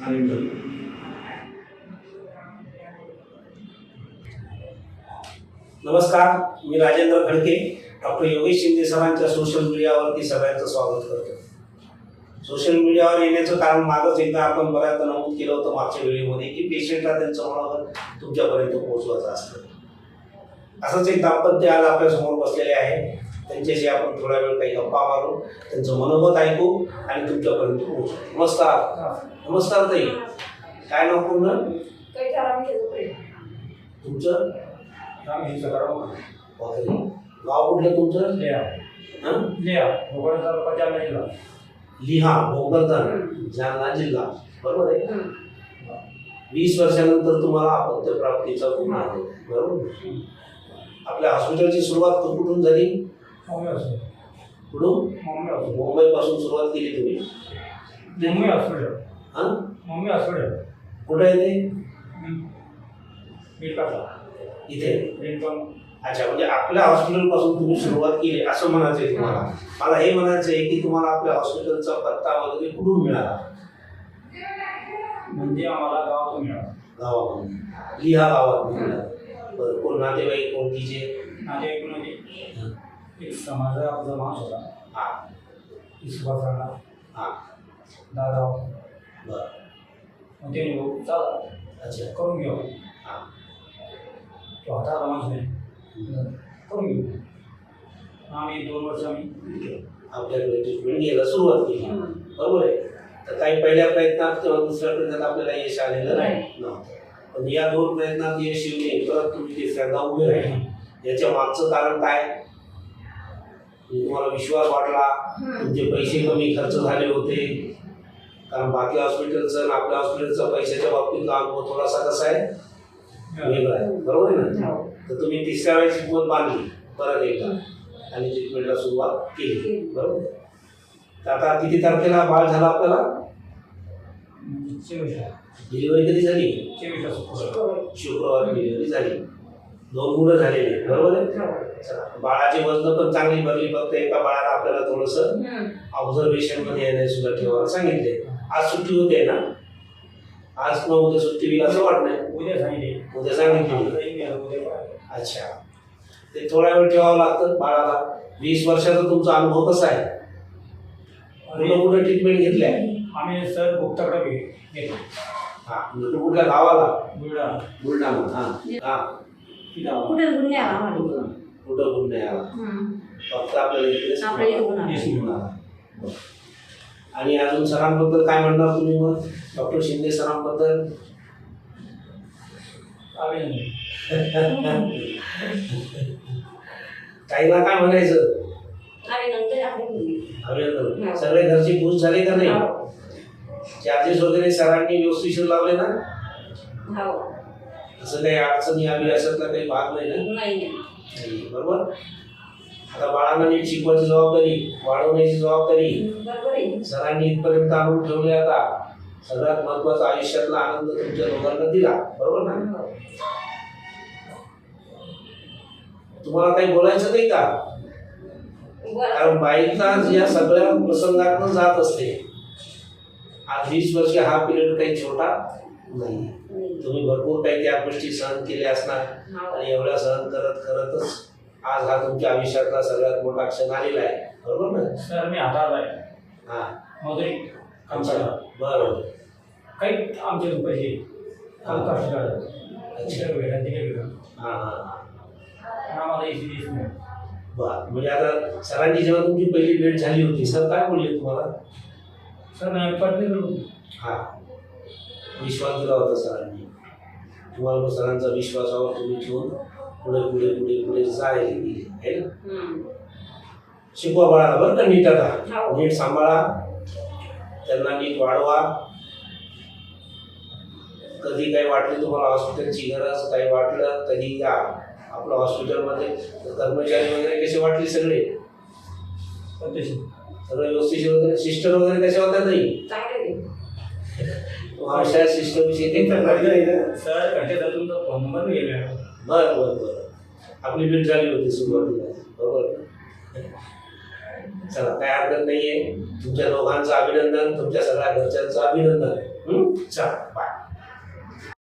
नमस्कार मी राजेंद्र खडके डॉक्टर योगेश शिंदे सरांच्या सोशल मीडियावरती सगळ्यांचं स्वागत करतो. सोशल मीडियावर येण्याचं कारण मागच एकदा आपण बऱ्याचदा नमूद केलं होतं मागच्या वेळेमध्ये की पेशंटला त्यांचं मनावर तुमच्यापर्यंत पोहोचवायचं असतं. असंच एक दाम्पत्य आज आपल्यासमोर बसलेले आहे. त्यांच्याशी आपण थोडा वेळ काही गप्पा मारू त्यांचं मनोगत ऐकू आणि तुमच्यापर्यंत पोहोचू. नमस्कार. नमस्कार ताई. काय नाव पूर्ण? तुमचं? हे. गाव कुठलं तुमचं? लिहा? लिहा. भोपाळ तालुका जालना जिल्हा. लिहा भोकरदन जालना जिल्हा. बरोबर आहे? वीस वर्षानंतर तुम्हाला अपत्य प्राप्तीचा गुण आहे. बरोबर? आपल्या हॉस्पिटलची सुरुवात कुठून झाली? मम्मी हॉस्पिटल कुठून? मम्मी हॉस्पिटल मुंबईपासून सुरुवात केली तुम्ही. मम्मी हॉस्पिटल हा? मम्मी हॉस्पिटल कुठे आहे ते? बीडकाचा इथे? अच्छा म्हणजे आपल्या हॉस्पिटलपासून तुम्ही सुरुवात केली असं म्हणायचं आहे तुम्हाला. मला हे म्हणायचं आहे की तुम्हाला आपल्या हॉस्पिटलचा पत्ता वगैरे कुठून मिळाला? म्हणजे आम्हाला गावातून मिळाला. गावामधून लिहा गावात मिळाला बरं कोण नातेवाईक कोणतीचे माझ्या एक म्हणजे एक आपला माणूस होता हा। की सुभाषराणा हा। दादा बरं मग त्याने भाऊ चला। अच्छा। करून घेऊ हा। तो हाताला माणूस नाही करून घेऊ आम्ही दोन वर्ष आम्ही आपल्याकडे ट्रीटमेंट घ्यायला सुरुवात केली बरोबर आहे तर काही पहिल्या प्रयत्नात किंवा दुसऱ्या प्रयत्नात आपल्याला यश आलेलं नाही. नव्हतं पण या दोन प्रयत्नात यश येऊन परत तुम्ही तिसऱ्यांदा उभे राहिले याच्या मागचं कारण काय तुम्हाला विश्वास वाटला तुमचे पैसे कमी खर्च झाले होते. कारण बाकी हॉस्पिटलचं आणि आपल्या हॉस्पिटलचा पैशाच्या बाबतीतला अनुभव थोडासा कसा आहे? वेगळा आहे. बरोबर आहे ना? तर तुम्ही तिसऱ्या वेळेस हिंमत बांधली परत एकदा. आणि ट्रीटमेंटला सुरुवात केली. बरोबर? तर आता किती तारखेला बाळ झाला आपल्याला? डिलिव्हरी कधी झाली? शुक्रवारी. डिलिव्हरी झाली. दोन मुलं झालेली बरोबर आहे? चला बाळाची वजन पण चांगली भरली फक्त एका बाळाला आपल्याला थोडंसं ऑब्झर्वेशनमध्ये येण्यास सुद्धा ठेवायला सांगितले. आज सुट्टी होते ना? आज किंवा उद्या सुट्टी होईल असं वाटत नाही उद्या सांगितले. उद्या सांगितली. अच्छा. ते थोडा वेळ ठेवावं लागतं बाळाला. वीस वर्षाचा तुमचा अनुभव कसा आहे? कुठं आणि कुठं ट्रीटमेंट घेतल्या? आम्ही सर गुप्ताकडे गेलो. हा तू कुठल्या गावाला? बुलढाणा. बुलढाणा हा. हा. कुठे? कुठं गुण नाही आला. फक्त आपल्याला इकडेच गुण आला. आणि अजून सरांबद्दल काय म्हणणार तुम्ही मग? डॉक्टर शिंदे सरांबद्दल? ताईला काय म्हणायचं. अभिनंदन. हो. सगळे घरचे खुश झाले का नाही? हो. चार्जेस वगैरे सरांनी व्यवस्थित लावले ना? हो. असं काही अडचणी आली अशातला काही भाग नाही ना? नाही बरोबर? आता बाळांना नीट शिकवायची जबाबदारी वाढवण्याची जबाबदारी. सरांनी इथपर्यंत आणून ठेवले आता. सगळ्यात महत्त्वाचा आयुष्यातला आनंद तुमच्या दोघांना दिला. बरोबर ना? हो. तुम्हाला काही बोलायचं नाही का. कारण बाईचा या सगळ्या प्रसंगातून जात असते. आज वीस वर्ष हा पिरियड काही छोटा नाही. तुम्ही भरपूर काही त्या गोष्टी सहन केल्या असणार. आणि एवढ्या सहन करत करतच आज हा तुमच्या आयुष्यातला सगळ्यात मोठा क्षण आलेला आहे. बरोबर ना? सर मी हाताला आहे हा. मजुरी बरोबर. काही आमचे पैसे काम कष्ट अच्छा. भेटा तिकडे भेटा हा हा आम्हाला एसी बर. म्हणजे आता सरांची जेव्हा तुमची पहिली भेट झाली होती सर काय बोलले तुम्हाला? सर नाही पटली करू हा. विश्वास दिला होता सरांनी. तुम्हाला सरांचा विश्वासावर तुम्ही ठेवून पुढे पुढे पुढे पुढे जायला गेले है ना? हम्म. शिकवा बाळाला बरं का नीट आता. हो. नीट सांभाळा. त्यांना नीट वाढवा. कधी काही वाटली तुम्हाला हॉस्पिटलची गरज काही वाटलं कधी या. आपलं हॉस्पिटलमध्ये कर्मचारी वगैरे कसे वाटले सगळे? सगळे व्यवस्थित वगैरे सिस्टर वगैरे कशा होत्या नाही नाही ना? सर घंटे तर तुमचा फोन नंबर मी गेला बरं बरं बरं. आपली भेट झाली होती सुरुवातीला. बरोबर. चला काय हरकत नाहीये. तुमच्या दोघांचं अभिनंदन तुमच्या सगळ्या घरच्यांचं अभिनंदन? चला बाय